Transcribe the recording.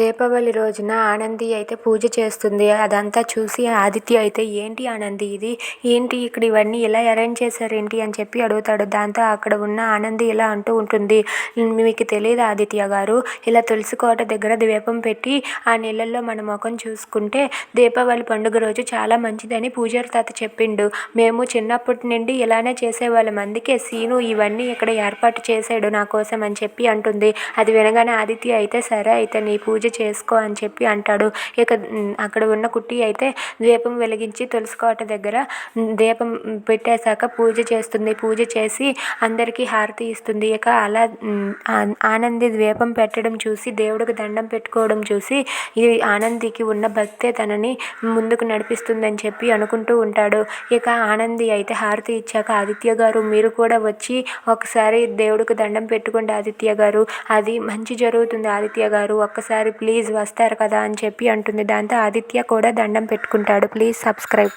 దీపావళి రోజున ఆనంది అయితే పూజ చేస్తుంది. అదంతా చూసి ఆదిత్య అయితే ఏంటి ఆనంది ఇది? ఏంటి ఇక్కడ ఇవన్నీ ఇలా అరేంజ్ చేశారు ఏంటి అని చెప్పి అడుగుతాడు. దాంతో అక్కడ ఉన్న ఆనంది ఇలా అంటూ ఉంటుంది. మీకు తెలియదు ఆదిత్య గారు? ఇలా తులసి కోట దగ్గర దీపం పెట్టి ఆ నీళ్ళల్లో మన ముఖం చూసుకుంటే దీపావళి పండుగ రోజు చాలా మంచిదని పూజారి తాత చెప్పిండు. మేము చిన్నప్పటి నుండి ఇలానే చేసేవాళ్ళం. అందుకే సీను ఇవన్నీ ఇక్కడ ఏర్పాటు చేశాడు నా కోసం అని చెప్పి అంటుంది. అది వినగానే ఆదిత్య అయితే సరే అయితే నీ పూజ చేసుకో అని చెప్పి అంటాడు. ఇక అక్కడ ఉన్న కుట్టి అయితే దీపం వెలిగించి తులసి కోట దగ్గర దీపం పెట్టేశాక పూజ చేస్తుంది. పూజ చేసి అందరికీ హారతి ఇస్తుంది. ఇక అలా ఆనంది దీపం పెట్టడం చూసి దేవుడికి దండం పెట్టుకోవడం చూసి ఈ ఆనందికి ఉన్న భక్తే తనని ముందుకు నడిపిస్తుందని చెప్పి అనుకుంటూ ఉంటాడు. ఇక ఆనంది అయితే హారతి ఇచ్చాక ఆదిత్య గారు మీరు కూడా వచ్చి ఒకసారి దేవుడికి దండం పెట్టుకోండి ఆదిత్య గారు. అది మంచి జరుగుతుంది ఆదిత్య గారు. ఒక్కసారి ప్లీజ్ వస్తారు కదా అని చెప్పి అంటుంది. దాంతో ఆదిత్య కూడా దండం పెట్టుకుంటాడు. Please subscribe.